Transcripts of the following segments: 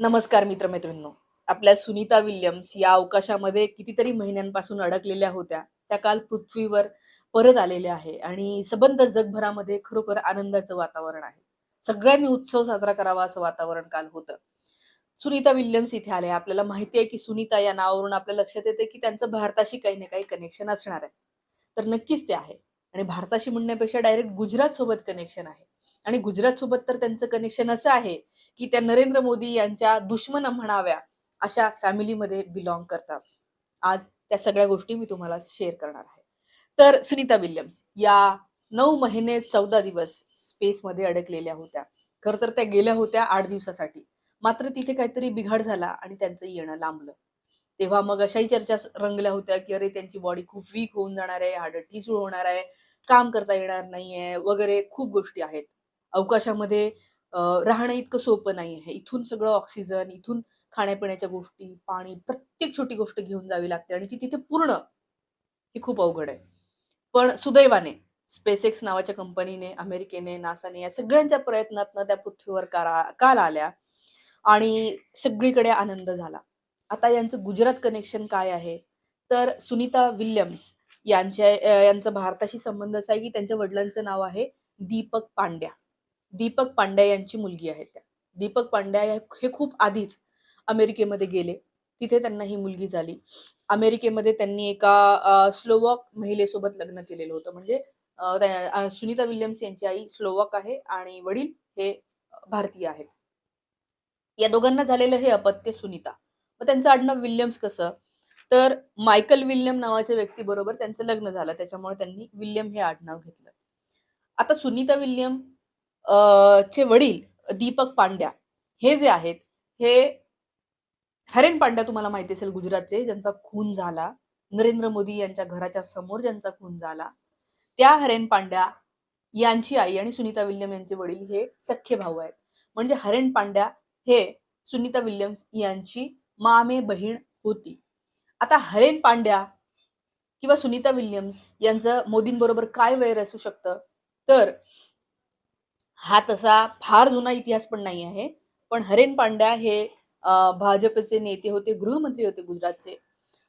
नमस्कार मित्रमैत्रिणींनो. आपल्या सुनीता विल्यम्स या अवकाशामध्ये कितीतरी महिन्यांपासून अडकलेल्या होत्या. त्या काल पृथ्वीवर परत आलेल्या आहे आणि सबंध जगभरामध्ये खरोखर आनंदाचं वातावरण आहे. सगळ्यांनी उत्सव साजरा करावा असं वातावरण काल होतं. सुनीता विल्यम्स इथे आले. आपल्याला माहिती आहे की सुनीता या नावावरून आपल्या लक्षात येते की त्यांचं भारताशी काही ना काही कनेक्शन असणार आहे. तर नक्कीच ते आहे. आणि भारताशी म्हणण्यापेक्षा डायरेक्ट गुजरात सोबत कनेक्शन आहे. आणि गुजरात सोबत तर त्यांचं कनेक्शन असं आहे की त्या नरेंद्र मोदी यांच्या दुश्मन म्हणाव्या अशा फॅमिलीमध्ये बिलॉंग करतात. आज त्या सगळ्या गोष्टी मी तुम्हाला शेअर करणार आहे. तर सुनीता विल्यम्स या नऊ महिने चौदा दिवस स्पेसमध्ये अडकलेल्या होत्या. खर तर त्या गेल्या होत्या आठ दिवसासाठी. मात्र तिथे काहीतरी बिघाड झाला आणि त्यांचं येणं लांबलं. तेव्हा मग अशाही चर्चा रंगल्या होत्या की अरे त्यांची बॉडी खूप वीक होऊन जाणार आहे हाडं ठिसूळ होणार आहे काम करता येणार नाहीये वगैरे खूप गोष्टी आहेत. अवकाशामध्ये राहणं इतकं सोपं नाही आहे. इथून सगळं ऑक्सिजन इथून खाण्यापिण्याच्या गोष्टी पाणी प्रत्येक छोटी गोष्ट घेऊन जावी लागते आणि ती तिथे पूर्ण हे खूप अवघड आहे. पण सुदैवाने स्पेसएक्स नावाच्या कंपनीने अमेरिकेने नासाने या सगळ्यांच्या प्रयत्नातनं त्या पृथ्वीवर कारा- काल आल्या आणि सगळीकडे आनंद झाला. आता यांचं गुजरात कनेक्शन काय आहे? तर सुनीता विल्यम्स यांच्या यांचा भारताशी संबंध असा आहे की त्यांच्या वडिलांचं नाव आहे दीपक पांड्या. दीपक पांड्या यांची मुलगी आहे त्या. दीपक पांड्या हे खूप आधीच अमेरिकेमध्ये गेले. तिथे त्यांना ही मुलगी झाली. अमेरिकेमध्ये त्यांनी एका स्लोवॉक महिलेसोबत लग्न केलेलं होतं. म्हणजे सुनीता विल्यम्स यांची आई स्लोवॉक आहे आणि वडील हे भारतीय आहेत. या दोघांना झालेलं हे अपत्य सुनीता. मग त्यांचं आडनाव विल्यम्स कसं? तर मायकल विल्यम नावाच्या व्यक्तीबरोबर त्यांचं लग्न झालं. त्याच्यामुळे त्यांनी विल्यम हे आडनाव घेतलं. आता सुनीता विल्यम चे वडील दीपक पांड्या हे जे आहेत हे हरेन पांड्या तुम्हाला माहिती असेल गुजरातचे ज्यांचा खून झाला. नरेंद्र मोदी यांच्या घराच्या समोर ज्यांचा खून झाला. त्या हरेन पांड्या यांची आई आणि सुनीता विल्यम यांचे वडील हे सख्खे भाऊ आहेत. म्हणजे हरेन पांड्या हे सुनीता विल्यम्स यांची मामे बहीण होती. आता हरेन पांड्या किंवा सुनीता विल्यम्स यांचं मोदींबरोबर काय वैर असू शकतं? तर हा तसा फार जुना इतिहास पण नाही आहे. पण हरेन पांड्या हे भाजपचे नेते होते गृहमंत्री होते गुजरातचे.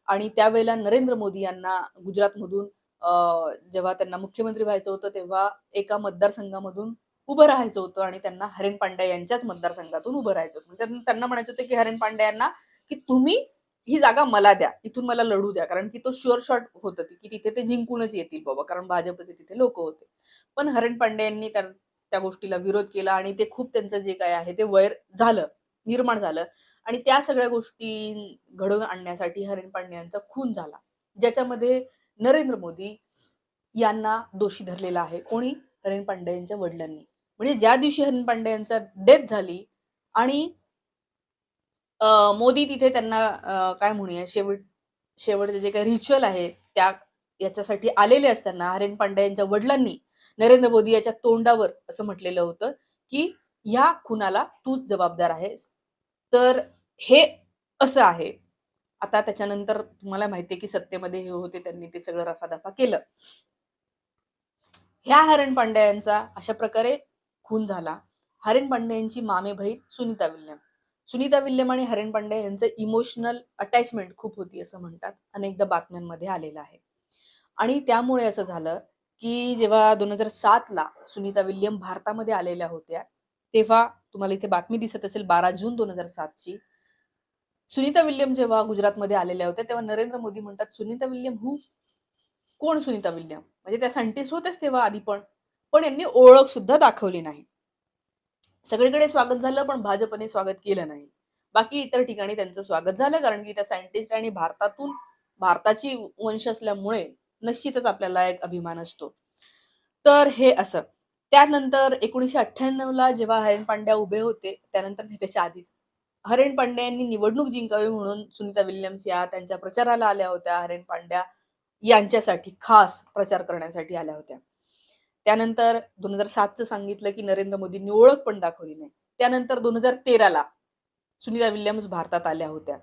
आणि त्यावेळेला नरेंद्र मोदी यांना गुजरातमधून अं, जेव्हा त्यांना मुख्यमंत्री व्हायचं होतं तेव्हा एका मतदारसंघामधून उभं राहायचं होतं आणि त्यांना हरेन पांड्या यांच्याच मतदारसंघातून उभं राहायचं होतं. म्हणजे त्यांना- म्हणायचं होतं की हरेन पांड्या यांना की तुम्ही ही जागा मला द्या इथून मला लढू द्या. कारण की तो शुअर शॉट होत होती की तिथे ते जिंकूनच येतील बाबा कारण भाजपचे तिथे लोक होते. पण हरेन पांडे यांनी त्या गोष्टीला विरोध केला आणि ते खूप त्यांचं जे काय आहे ते वैर झालं निर्माण झालं. आणि त्या सगळ्या गोष्टी घडवून आणण्यासाठी हरेन पांडे यांचा खून झाला. ज्याच्यामध्ये नरेंद्र मोदी यांना दोषी धरलेला आहे. कोणी? हरेन पांडे यांच्या वडिलांनी. म्हणजे ज्या दिवशी हरेन पांडे यांचा डेथ झाली आणि मोदी तिथे त्यांना काय म्हणूया शेवट शेवटचे जे काही रिच्युअल आहे त्या याच्यासाठी आलेले असताना हरेन पांडे यांच्या वडिलांनी नरेंद्र मोदी याच्या तोंडावर असं म्हटलेलं होतं की ह्या खुनाला तूच जबाबदार आहेस. तर हे असं आहे. आता त्याच्यानंतर तुम्हाला माहितीये की सत्तेमध्ये हे होते त्यांनी ते सगळं रफादफा केलं. ह्या हरण पांड्या यांचा अशा प्रकारे खून झाला. हरेन पांडे यांची मामे बहीण सुनीता विल्यम. सुनीता विल्यम आणि हरेन पांडे यांचं इमोशनल अटॅचमेंट खूप होती असं म्हणतात. अनेकदा बातम्यांमध्ये आलेलं आहे. आणि त्यामुळे असं झालं की जेव्हा दोन हजार सातला सुनीता विल्यम भारतामध्ये आलेल्या होत्या तेव्हा तुम्हाला इथे बातमी दिसत असेल बारा जून दोन हजार सातची. सुनीता विल्यम जेव्हा गुजरातमध्ये आलेल्या होत्या तेव्हा नरेंद्र मोदी म्हणतात सुनीता विल्यम हू? कोण सुनीता विल्यम? म्हणजे त्या सायंटिस्ट होत्याच तेव्हा आधी पण पण यांनी ओळख सुद्धा दाखवली नाही. सगळीकडे स्वागत झालं पण भाजपने स्वागत केलं नाही. बाकी इतर ठिकाणी त्यांचं स्वागत झालं कारण की त्या सायंटिस्ट आणि भारतातून भारताची वंश असल्यामुळे निश्चितच आपल्याला एक अभिमान असतो. तर हे असं. त्यानंतर एकोणीशे अठ्ठ्याण्णवला जेव्हा हरेन पांड्या उभे होते त्यानंतर त्याच्या आधीच. हरेन पांड्या यांनी निवडणूक जिंकावी म्हणून सुनीता विल्यम्स या त्यांच्या प्रचाराला आल्या होत्या. हरेन पांड्या यांच्यासाठी खास प्रचार करण्यासाठी आल्या होत्या. त्यानंतर दोन हजार सातचं सांगितलं की नरेंद्र मोदींनी ओळख पण दाखवली नाही. त्यानंतर दोन हजार तेराला सुनीता विल्यम्स भारतात आल्या होत्या.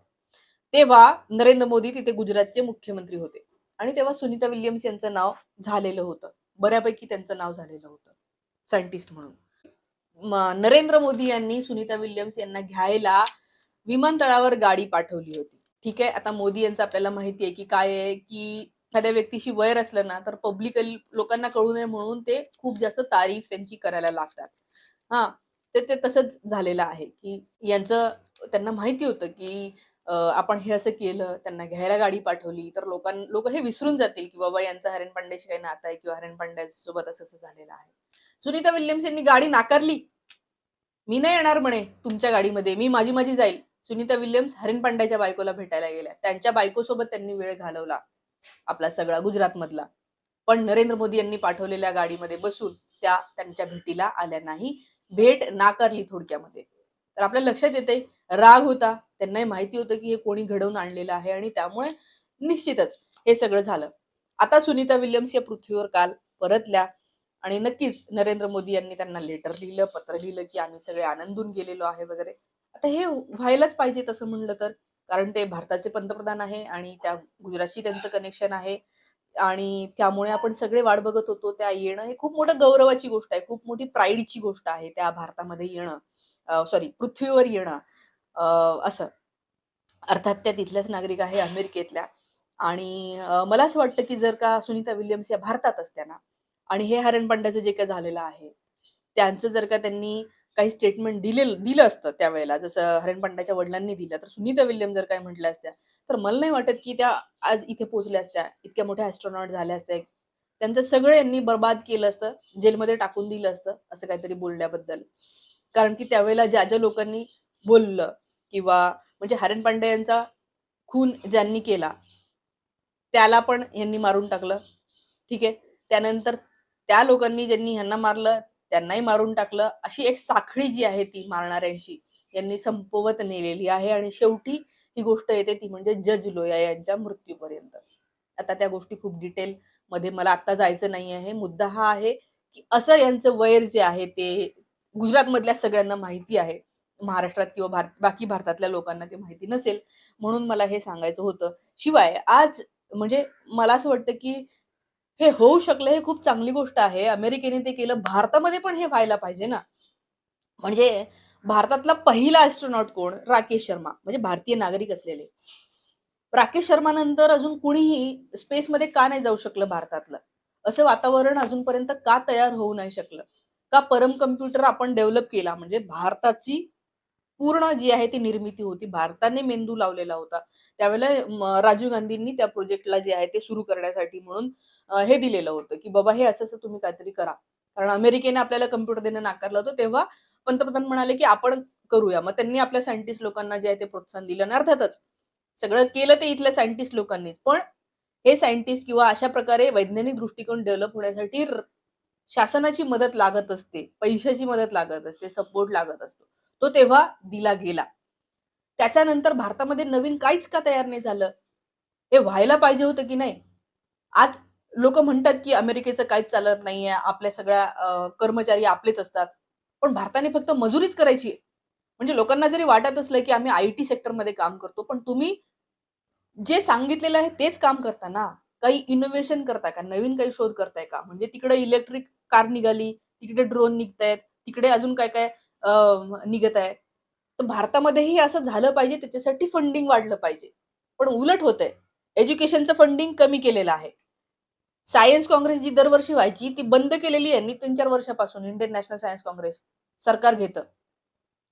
तेव्हा नरेंद्र मोदी तिथे गुजरातचे मुख्यमंत्री होते. आणि तेव्हा सुनीता विल्यम्स यांचं नाव झालेलं होतं. बऱ्यापैकी त्यांचं नाव झालेलं होतं. सायंटिस्ट म्हणून. नरेंद्र मोदी यांनी सुनीता विल्यम्स यांना घ्यायला विमानतळावर गाडी पाठवली होती. ठीक आहे? आता मोदी यांचं आपल्याला माहिती आहे की काय आहे की एखाद्या व्यक्तीशी वैर असलं ना तर पब्लिकली लोकांना कळू नये म्हणून ते खूप जास्त तारीफ त्यांची करायला लागतात. हा. ते ते तसंच झालेलं आहे की यांचं त्यांना माहिती होतं की आपण हे असं केलं त्यांना घ्यायला गाडी पाठवली तर लोकां लोक हे विसरून जातील की बाबा यांचा हरेन पांड्याशी काही नातं आहे किंवा हरण पांड्यासोबत असं असं झालेलं आहे. सुनीता विल्यम्स यांनी गाडी नाकारली. मी नाही येणार म्हणे तुमच्या गाडीमध्ये मी माझी माझी जाईल. सुनीता विल्यम्स हरेन पांड्याच्या बायकोला भेटायला गेल्या. त्यांच्या बायकोसोबत त्यांनी वेळ घालवला आपला सगळा गुजरातमधला. पण नरेंद्र मोदी यांनी पाठवलेल्या गाडीमध्ये बसून त्या त्यांच्या भेटीला आल्या नाही. भेट नाकारली थोडक्यामध्ये. तर आपल्या लक्षात येते राग होता. त्यांनाही माहिती होतं की हे कोणी घडवून आणलेलं आहे आणि त्यामुळे निश्चितच हे सगळं झालं. आता सुनीता विल्यम्स या पृथ्वीवर काल परतल्या आणि नक्कीच नरेंद्र मोदी यांनी त्यांना लेटर लिहिलं पत्र लिहिलं की आम्ही सगळे आनंदून गेलेलो आहे वगैरे. आता हे व्हायलाच पाहिजे तसं म्हणलं तर कारण ते भारताचे पंतप्रधान आहे आणि त्या गुजरातशी त्यांचं कनेक्शन आहे आणि त्यामुळे आपण सगळे वाट बघत होतो. त्या येणं हे खूप मोठं गौरवाची गोष्ट आहे. खूप मोठी प्राईडची गोष्ट आहे त्या भारतामध्ये येणं. सॉरी पृथ्वीवर येणं. असं. अर्थात त्या तिथल्याच नागरिक आहे अमेरिकेतल्या. आणि मला असं वाटतं की जर का सुनीता विल्यम्स या भारतात असत्या ना आणि हे हरण पांड्याचं जे काय झालेलं आहे त्यांचं जर का त्यांनी काही स्टेटमेंट दिले दिलं असतं त्यावेळेला जसं हरण पांड्याच्या वडिलांनी दिलं तर सुनीता विल्यम जर काय म्हटल्या असत्या तर मला नाही वाटत की त्या आज इथे पोहोचल्या असत्या इतक्या मोठ्या ॲस्ट्रॉनॉट झाल्या असत्या. त्यांचं सगळं यांनी बर्बाद केलं असतं जेलमध्ये टाकून दिलं असतं असं काहीतरी बोलल्याबद्दल. कारण की त्यावेळेला ज्या ज्या लोकांनी बोललं किंवा म्हणजे हरण पांडे यांचा खून ज्यांनी केला त्याला पण यांनी मारून टाकलं. ठीक आहे? त्यानंतर त्या लोकांनी ज्यांनी ह्यांना मारलं त्यांनाही मारून टाकलं. अशी एक साखळी जी आहे ती मारणाऱ्यांची यांनी संपवत नेलेली आहे. आणि शेवटी ही गोष्ट येते ती म्हणजे जज लोया यांच्या मृत्यूपर्यंत. आता त्या गोष्टी खूप डिटेल मध्ये मला आता जायचं नाही आहे. मुद्दा हा आहे की असं यांचं वैर जे आहे ते गुजरातमधल्या सगळ्यांना माहिती आहे. महाराष्ट्रात किंवा भारत बाकी भारतातल्या लोकांना ते माहिती नसेल म्हणून मला हे सांगायचं होतं. शिवाय आज म्हणजे मला असं वाटतं की हे होऊ शकलं हे खूप चांगली गोष्ट आहे. अमेरिकेने ते केलं भारतामध्ये पण हे व्हायला पाहिजे ना. म्हणजे भारतातला पहिला ॲस्ट्रॉनॉट कोण? राकेश शर्मा. म्हणजे भारतीय नागरिक असलेले. राकेश शर्मा नंतर अजून कुणीही स्पेसमध्ये का नाही जाऊ शकलं भारतातलं? असं वातावरण अजूनपर्यंत का तयार होऊ नाही शकलं? का परम कम्प्युटर आपण डेव्हलप केला? म्हणजे भारताची पूर्ण जी आहे ती निर्मिती होती. भारताने मेंदू लावलेला होता. त्यावेळेला राजीव गांधींनी त्या प्रोजेक्टला जे आहे ते सुरू करण्यासाठी म्हणून हे दिलेलं होतं की बाबा हे असं असं तुम्ही काहीतरी करा. कारण अमेरिकेने आपल्याला कम्प्युटर देणं नाकारलं होतं तेव्हा पंतप्रधान म्हणाले की आपण करूया. मग त्यांनी आपल्या सायंटिस्ट लोकांना जे आहे ते प्रोत्साहन दिलं. आणि अर्थातच सगळं केलं ते इथल्या सायंटिस्ट लोकांनीच. पण हे सायंटिस्ट किंवा अशा प्रकारे वैज्ञानिक दृष्टिकोन डेव्हलप होण्यासाठी शासनाची मदत लागत असते. पैशाची मदत लागत असते. सपोर्ट लागत असतो. तो तेव्हा दिला गेला. त्याच्यानंतर भारतामध्ये नवीन काहीच का तयार नाही झालं? हे व्हायला पाहिजे होतं की नाही? आज लोक म्हणतात की अमेरिकेचं काहीच चालत नाहीये आपल्या सगळ्या कर्मचारी आपलेच असतात. पण भारताने फक्त मजुरीच करायची आहे. म्हणजे लोकांना जरी वाटत असलं की आम्ही आय टी सेक्टरमध्ये काम करतो पण तुम्ही जे सांगितलेलं आहे तेच काम करता ना? काही इनोव्हेशन करताय का? नवीन काही शोध करताय का? म्हणजे तिकडे इलेक्ट्रिक कार निघाली तिकडे ड्रोन निघतायत तिकडे अजून काय काय निघत आहे. तर भारतामध्येही असं झालं पाहिजे त्याच्यासाठी फंडिंग वाढलं पाहिजे. पण उलट होत आहे एज्युकेशनचं फंडिंग कमी केलेलं आहे. सायन्स काँग्रेस जी दरवर्षी व्हायची ती बंद केलेली आहे तीन चार वर्षापासून इंडियन नॅशनल सायन्स काँग्रेस सरकार घेतं.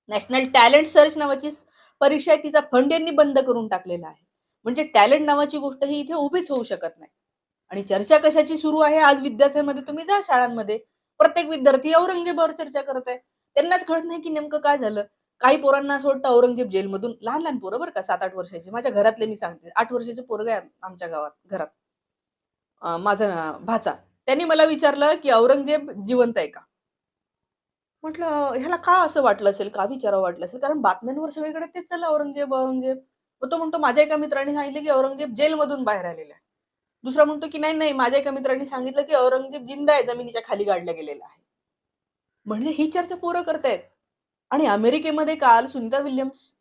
नॅशनल टॅलेंट सर्च नावाची परीक्षा आहे तिचा फंड यांनी बंद करून टाकलेला आहे. म्हणजे टॅलेंट नावाची गोष्ट ही इथे उभीच होऊ शकत नाही. आणि चर्चा कशाची सुरू आहे आज विद्यार्थ्यांमध्ये तुम्ही जा शाळांमध्ये. प्रत्येक विद्यार्थी औरंगजेबावर चर्चा करत आहे. त्यांनाच कळत नाही की नेमकं काय झालं. काही पोरांना असं वाटतं औरंगजेब जेलमधून लहान लहान पोरं बरं का सात आठ वर्षाचे. माझ्या घरातले मी सांगते. आठ वर्षाचे पोरग आहे आमच्या गावात घरात. माझा भाचा. त्यांनी मला विचारलं की औरंगजेब जिवंत आहे का? म्हटलं ह्याला का असं वाटलं असेल का विचारावं वाटलं असेल? कारण बातम्यांवर सगळीकडे तेच चाललं औरंगजेब औरंगजेब. मग तो म्हणतो माझ्या एका मित्राने सांगितलं की औरंगजेब जेलमधून बाहेर आलेला आहे. दुसरा म्हणतो की नाही नाही माझ्या एका मित्राने सांगितलं की औरंगजेब जिंदा आहे जमिनीच्या खाली गाडला गेलेला आहे. म्हणजे ही चर्चा पोरं करतायत. आणि अमेरिकेमध्ये काल सुनीता विल्यम्स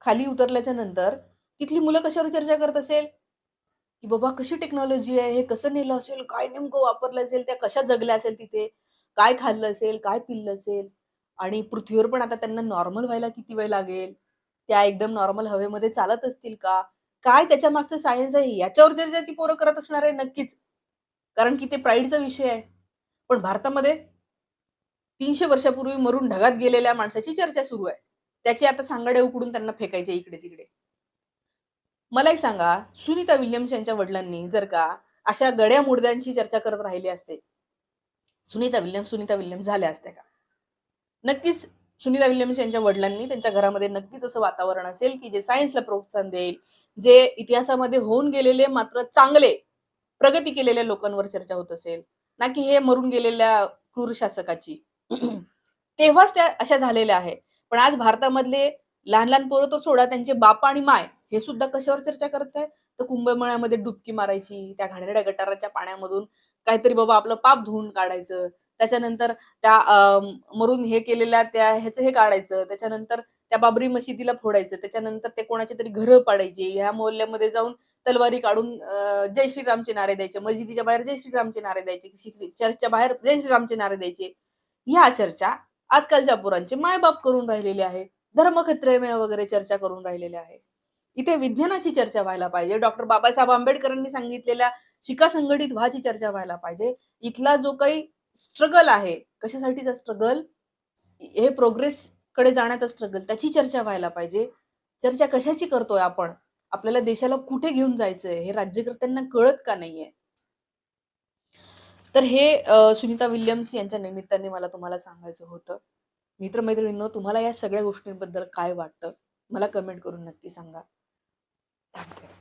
खाली उतरल्याच्या नंतर तिथली मुलं कशावर चर्चा करत असेल? की बाबा कशी टेक्नॉलॉजी आहे? हे कसं नेलं असेल? काय नेमकं वापरलं असेल? त्या कशा जगल्या असेल तिथे? काय खाल्लं असेल? काय पिल्लं असेल? आणि पृथ्वीवर पण आता त्यांना नॉर्मल व्हायला किती वेळ लागेल? त्या एकदम नॉर्मल हवेमध्ये चालत असतील का? काय त्याच्या मागचं सायन्स आहे? याच्यावर चर्चा ती पोरं करत असणार आहे नक्कीच. कारण की ते प्राईडचा विषय आहे. पण भारतामध्ये तीनशे वर्षापूर्वी मरून ढगात गेलेल्या माणसाची चर्चा सुरू आहे. त्याचे आता सांगाडे उकडून त्यांना फेकायचे इकडे तिकडे. मला एक सांगा सुनीता विल्यम्स यांच्या वडिलांनी जर का अशा गड्या मुडद्यांची चर्चा करत राहिली असते सुनीता विल्यम्स सुनीता विल्यम्स झाल्या असत्या का? नक्कीच सुनीता विल्यम्स यांच्या वडिलांनी त्यांच्या घरामध्ये नक्कीच असं वातावरण असेल की जे सायन्सला प्रोत्साहन देईल जे इतिहासामध्ये होऊन गेलेले मात्र चांगले प्रगती केलेल्या लोकांवर चर्चा होत असेल. ना की हे मरून गेलेल्या क्रूर शासकाची. तेव्हाच त्या अशा झालेल्या आहे पण आज भारतामधले लहान लहान पोरं तो सोडा त्यांचे बाप आणि माय हे सुद्धा कशावर चर्चा करत आहे तर कुंभमेळ्यामध्ये डुबकी मारायची त्या घाणेरड्या गटाराच्या पाण्यामधून काहीतरी बाबा आपलं पाप धुवून काढायचं. त्याच्यानंतर त्या मरून हे केलेल्या त्या ह्याचं हे काढायचं. त्याच्यानंतर त्या बाबरी मशिदीला फोडायचं. त्याच्यानंतर ते कोणाचे तरी घरं पाडायचे. ह्या मोहल्ल्यामध्ये जाऊन तलवारी काढून जय श्रीरामचे नारे द्यायचे. मस्जिदीच्या बाहेर जय श्रीरामचे नारे द्यायचे. चर्चच्या बाहेर जय श्रीरामचे नारे द्यायचे. ह्या चर्चा आजकालच्या पोरांचे मायबाप करून राहिलेले आहे. धर्मक्षत्रेमय वगैरे चर्चा करून राहिलेले आहे. इथे विज्ञानाची चर्चा व्हायला पाहिजे. डॉक्टर बाबासाहेब आंबेडकरांनी सांगितलेल्या शिका संघटित व्हाची चर्चा व्हायला पाहिजे. इथला जो काही स्ट्रगल आहे कशासाठीचा स्ट्रगल हे प्रोग्रेस कडे जाण्याचा स्ट्रगल त्याची चर्चा व्हायला पाहिजे. चर्चा कशाची करतोय आपण? आपल्याला देशाला कुठे घेऊन जायचंय? हे राज्यकर्त्यांना कळत का नाहीये? तर हे सुनीता विल्यम्स यांच्या निमित्ताने मला तुम्हाला सांगायचं होतं. मित्रमैत्रिणींनो तुम्हाला या सगळ्या गोष्टींबद्दल काय वाटतं? मला कमेंट करून नक्की सांगा. थँक्यू